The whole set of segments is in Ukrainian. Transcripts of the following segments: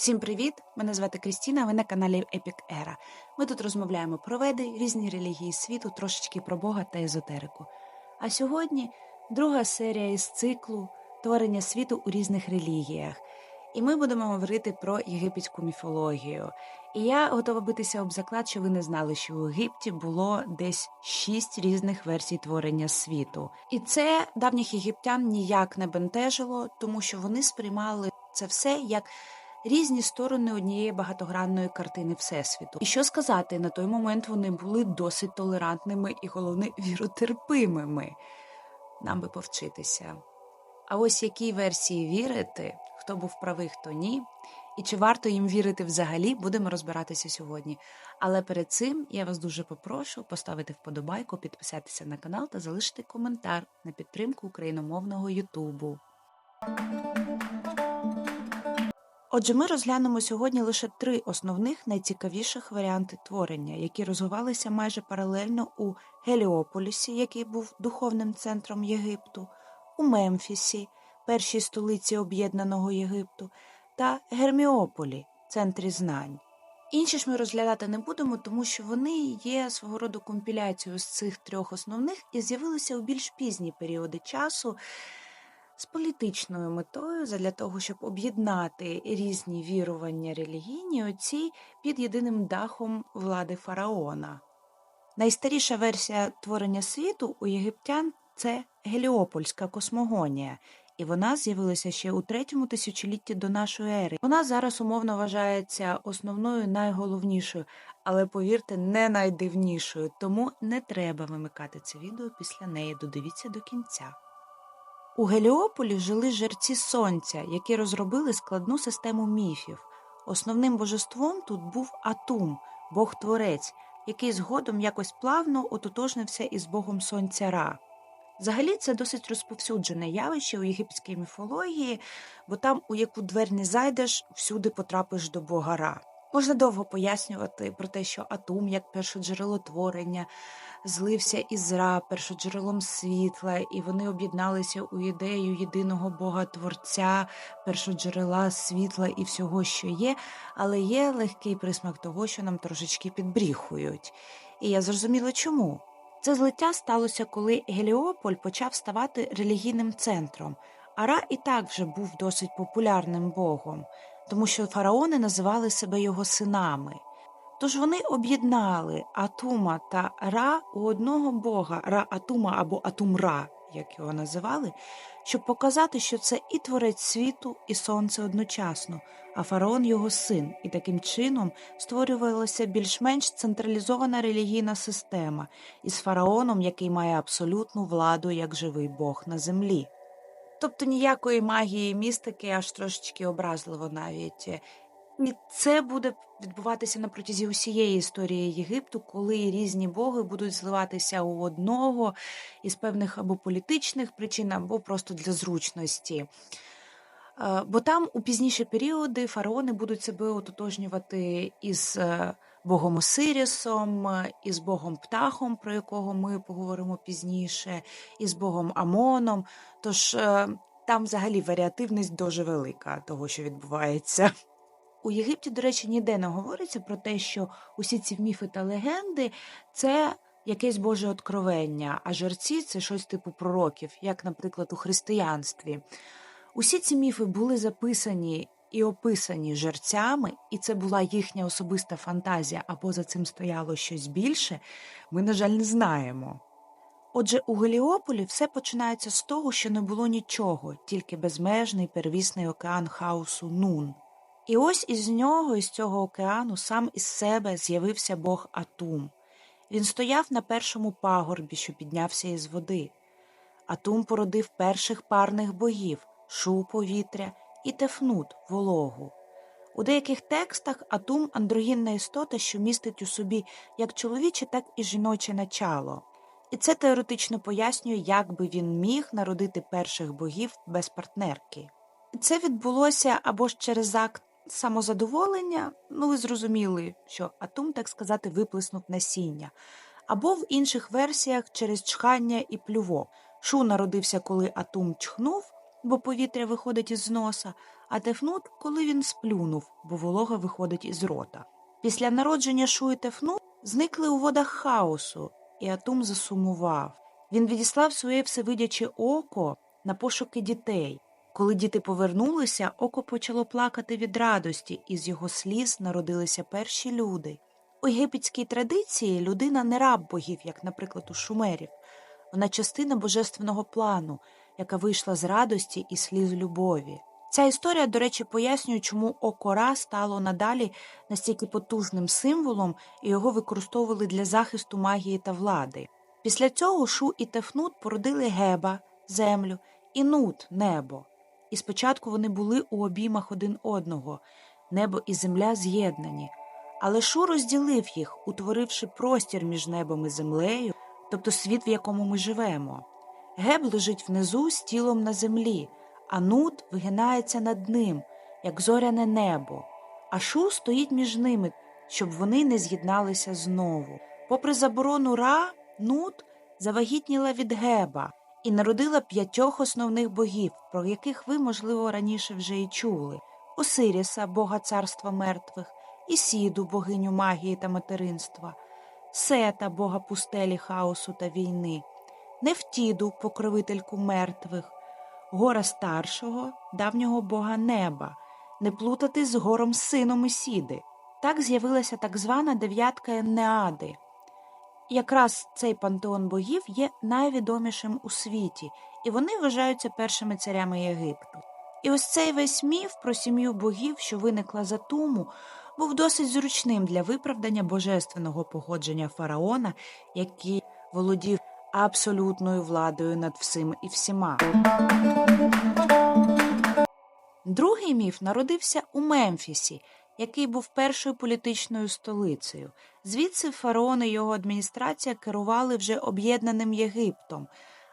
Всім привіт! Мене звати Крістіна, ви на каналі Epic Era. Ми тут розмовляємо про веди, різні релігії світу, трошечки про Бога та езотерику. А сьогодні друга серія із циклу Творення світу у різних релігіях. І ми будемо говорити про єгипетську міфологію. І я готова битися об заклад, що ви не знали, що у Єгипті було десь шість різних версій творення світу. І це давніх єгиптян ніяк не бентежило, тому що вони сприймали це все як різні сторони однієї багатогранної картини Всесвіту. І що сказати, на той момент вони були досить толерантними і, головне, віротерпимими. Нам би повчитися. А ось якій версії вірити, хто був правий, хто ні, і чи варто їм вірити взагалі, будемо розбиратися сьогодні. Але перед цим я вас дуже попрошу поставити вподобайку, підписатися на канал та залишити коментар на підтримку україномовного Ютубу. Отже, ми розглянемо сьогодні лише три основних найцікавіших варіанти творення, які розвивалися майже паралельно у Геліополісі, який був духовним центром Єгипту, у Мемфісі, першій столиці Об'єднаного Єгипту, та Герміополі, центрі знань. Інші ж ми розглядати не будемо, тому що вони є свого роду компіляцією з цих трьох основних і з'явилися у більш пізні періоди часу з політичною метою для того, щоб об'єднати різні вірування релігійні оці під єдиним дахом влади фараона. Найстаріша версія творення світу у єгиптян це Геліопольська космогонія, і вона з'явилася ще у третьому тисячолітті до нашої ери. Вона зараз умовно вважається основною найголовнішою, але повірте, не найдивнішою, тому не треба вимикати це відео після неї. Додивіться до кінця. У Геліополі жили жерці сонця, які розробили складну систему міфів. Основним божеством тут був Атум, бог-творець, який згодом якось плавно ототожнився із богом сонця Ра. Взагалі це досить розповсюджене явище у єгипетській міфології, бо там, у яку двер не зайдеш, всюди потрапиш до бога Ра. Можна довго пояснювати про те, що Атум, як першоджерело творення, злився із Ра першоджерелом світла, і вони об'єдналися у ідею єдиного Бога Творця, першоджерела світла і всього, що є, але є легкий присмак того, що нам трошечки підбріхують. І я зрозуміла, чому. Це злиття сталося, коли Геліополь почав ставати релігійним центром, а Ра і так вже був досить популярним богом, тому що фараони називали себе його синами. Тож вони об'єднали Атума та Ра у одного бога Ра Атума або Атумра, як його називали, щоб показати, що це і творець світу, і сонце одночасно, а фараон його син, і таким чином створювалася більш-менш централізована релігійна система із фараоном, який має абсолютну владу як живий Бог на землі. Тобто ніякої магії містики аж трошечки образливо навіть. І це буде відбуватися на протязі усієї історії Єгипту, коли різні боги будуть зливатися у одного із певних або політичних причин, або просто для зручності. Е, бо там у пізніші періоди фараони будуть себе ототожнювати із е, богом Осирісом, із богом Птахом, про якого ми поговоримо пізніше, із богом Амоном. Тож е, там взагалі варіативність дуже велика того, що відбувається. У Єгипті, до речі, ніде не говориться про те, що усі ці міфи та легенди це якесь Боже откровення, а жерці це щось типу пророків, як, наприклад, у християнстві. Усі ці міфи були записані і описані жерцями, і це була їхня особиста фантазія, або за цим стояло щось більше, ми, на жаль, не знаємо. Отже, у Геліополі все починається з того, що не було нічого, тільки безмежний первісний океан хаосу Нун. І ось із нього, із цього океану, сам із себе з'явився бог Атум. Він стояв на першому пагорбі, що піднявся із води. Атум породив перших парних богів шу повітря і тефнут вологу. У деяких текстах Атум андрогінна істота, що містить у собі як чоловіче, так і жіноче начало. І це теоретично пояснює, як би він міг народити перших богів без партнерки. Це відбулося або ж через акт самозадоволення, ну ви зрозуміли, що атум, так сказати, виплеснув насіння, або в інших версіях через чхання і плювок. Шу народився, коли атум чхнув, бо повітря виходить із носа, а Тефнут, коли він сплюнув, бо волога виходить із рота. Після народження Шу і Тефнут зникли у водах хаосу, і Атум засумував. Він відіслав своє всевидяче око на пошуки дітей. Коли діти повернулися, око почало плакати від радості, і з його сліз народилися перші люди. У єгипетській традиції людина не раб богів, як, наприклад, у шумерів. Вона частина божественного плану, яка вийшла з радості і сліз любові. Ця історія, до речі, пояснює, чому око Ра стало надалі настільки потужним символом і його використовували для захисту магії та влади. Після цього Шу і Тефнут породили Геба, землю, і Нут небо. І спочатку вони були у обіймах один одного, небо і земля з'єднані. Але Шу розділив їх, утворивши простір між небом і землею, тобто світ, в якому ми живемо. Геб лежить внизу з тілом на землі, а Нут вигинається над ним, як зоряне небо, а Шу стоїть між ними, щоб вони не з'єдналися знову. Попри заборону Ра, Нут завагітніла від Геба і народила п'ятьох основних богів, про яких ви, можливо, раніше вже і чули. Осиріса, бога царства мертвих, Ісіду, богиню магії та материнства, Сета, бога пустелі, хаосу та війни, Нефтіду, покровительку мертвих, Гора старшого, давнього бога неба, не плутати з гором сином Ісіди. Так з'явилася так звана дев'ятка Енеади. Якраз цей пантеон богів є найвідомішим у світі, і вони вважаються першими царями Єгипту. І ось цей весь міф про сім'ю богів, що виникла за Туму, був досить зручним для виправдання божественного походження фараона, який володів абсолютною владою над всім і всіма. Другий міф народився у Мемфісі, який був першою політичною столицею. Звідси фараон і його адміністрація керували вже об'єднаним Єгиптом,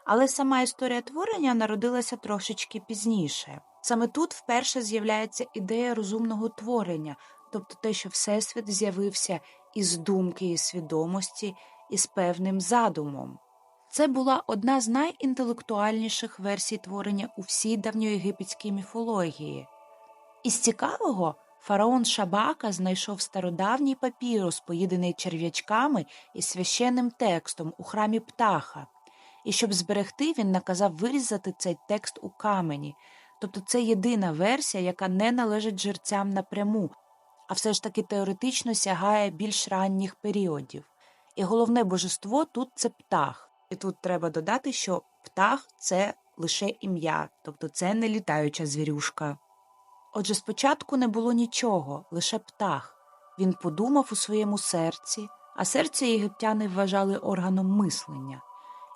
але сама історія творення народилася трошечки пізніше. Саме тут вперше з'являється ідея розумного творення, тобто те, що Всесвіт з'явився із думки і свідомості, із певним задумом. Це була одна з найінтелектуальніших версій творення у всій давньоєгипетській міфології. Із цікавого, фараон Шабака знайшов стародавній папірус, поїдений черв'ячками і священним текстом у храмі птаха, і щоб зберегти, він наказав вирізати цей текст у камені. Тобто це єдина версія, яка не належить жерцям напряму, а все ж таки теоретично сягає більш ранніх періодів. І головне божество тут це птах. І тут треба додати, що птах це лише ім'я, тобто це не літаюча звірюшка. Отже, спочатку не було нічого, лише птах. Він подумав у своєму серці, а серце єгиптяни вважали органом мислення.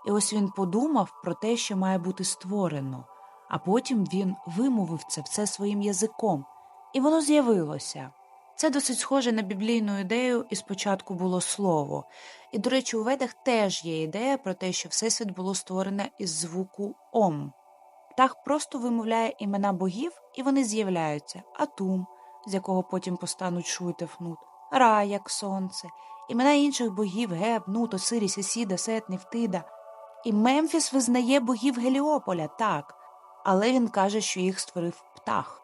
І ось він подумав про те, що має бути створено, а потім він вимовив це все своїм язиком, і воно з'явилося. Це досить схоже на біблійну ідею, і спочатку було слово. І, до речі, у ведах теж є ідея про те, що Всесвіт було створене із звуку Ом. Птах просто вимовляє імена богів, і вони з'являються Атум, з якого потім постануть Шу і Тефнут, Ра, як сонце, імена інших богів Геб, Нут, Осиріс, Ісіда, Сет, Нефтида. І Мемфіс визнає богів Геліополя, так, але він каже, що їх створив птах.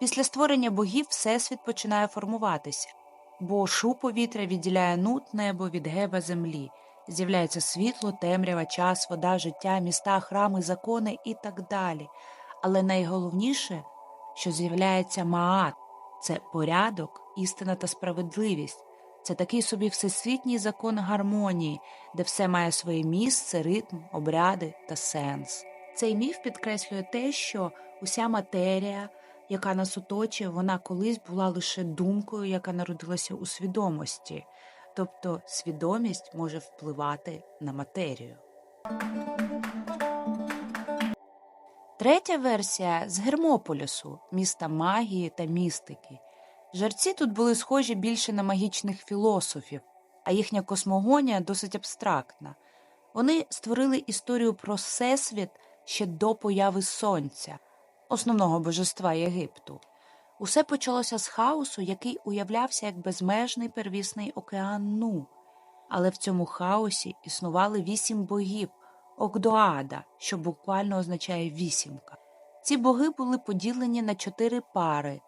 Після створення богів Всесвіт починає формуватися, бо шу повітря відділяє нут небо від геба землі, з'являється світло, темрява, час, вода, життя, міста, храми, закони і так далі. Але найголовніше, що з'являється маат це порядок, істина та справедливість. Це такий собі всесвітній закон гармонії, де все має своє місце, ритм, обряди та сенс. Цей міф підкреслює те, що уся матерія яка нас оточує, вона колись була лише думкою, яка народилася у свідомості, тобто свідомість може впливати на матерію. Третя версія з Гермополісу, міста магії та містики. Жерці тут були схожі більше на магічних філософів, а їхня космогонія досить абстрактна. Вони створили історію про всесвіт ще до появи сонця основного божества Єгипту. Усе почалося з хаосу, який уявлявся як безмежний первісний океан Ну. Але в цьому хаосі існували вісім богів Окдоада, що буквально означає вісімка. Ці боги були поділені на чотири пари.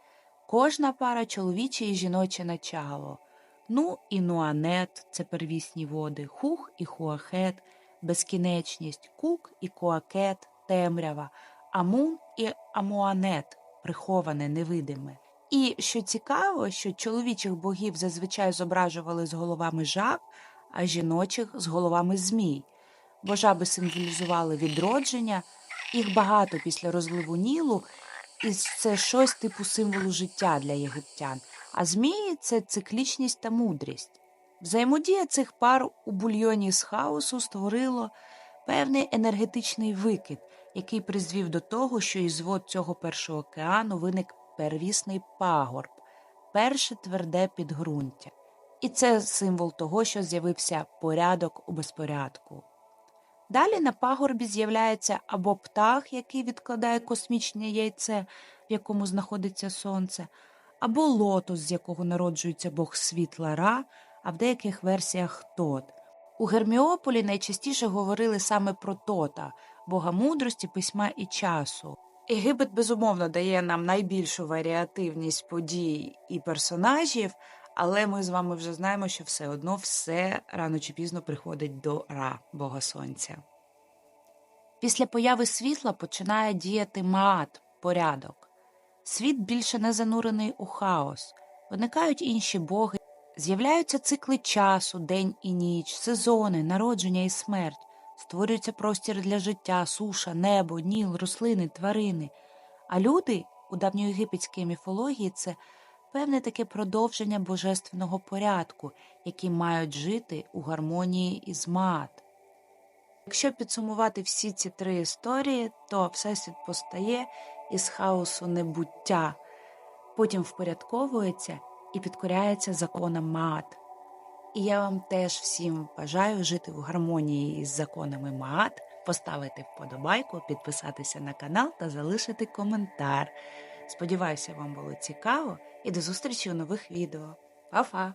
Кожна пара чоловіче і жіноче начало. Ну і Нуанет це первісні води, хух і хуахет, безкінечність, кук і куакет, темрява, амун і амуанет, приховане, невидиме. І що цікаво, що чоловічих богів зазвичай зображували з головами жаб, а жіночих з головами змій, бо жаби символізували відродження, їх багато після розливу Нілу, і це щось типу символу життя для єгиптян, а змії це циклічність та мудрість. Взаємодія цих пар у бульйоні з хаосу створило певний енергетичний викид, який призвів до того, що із вод цього першого океану виник первісний пагорб, перше тверде підґрунтя. І це символ того, що з'явився порядок у безпорядку. Далі на пагорбі з'являється або птах, який відкладає космічне яйце, в якому знаходиться сонце, або лотос, з якого народжується бог світла Ра, а в деяких версіях тот. У Герміополі найчастіше говорили саме про тота, бога мудрості, письма і часу. Єгипет, безумовно, дає нам найбільшу варіативність подій і персонажів, але ми з вами вже знаємо, що все одно все рано чи пізно приходить до Ра, Бога Сонця. Після появи світла починає діяти маат, порядок. Світ більше не занурений у хаос, виникають інші боги, з'являються цикли часу, день і ніч, сезони, народження і смерть, створюється простір для життя, суша, небо, ніл, рослини, тварини. А люди у давньоєгипетській міфології це певне таке продовження божественного порядку, які мають жити у гармонії із маат. Якщо підсумувати всі ці три історії, то Всесвіт постає із хаосу небуття, потім впорядковується і підкоряється законам Маат. І я вам теж всім бажаю жити в гармонії із законами Маат, поставити вподобайку, підписатися на канал та залишити коментар. Сподіваюся, вам було цікаво і до зустрічі у нових відео. Па-па!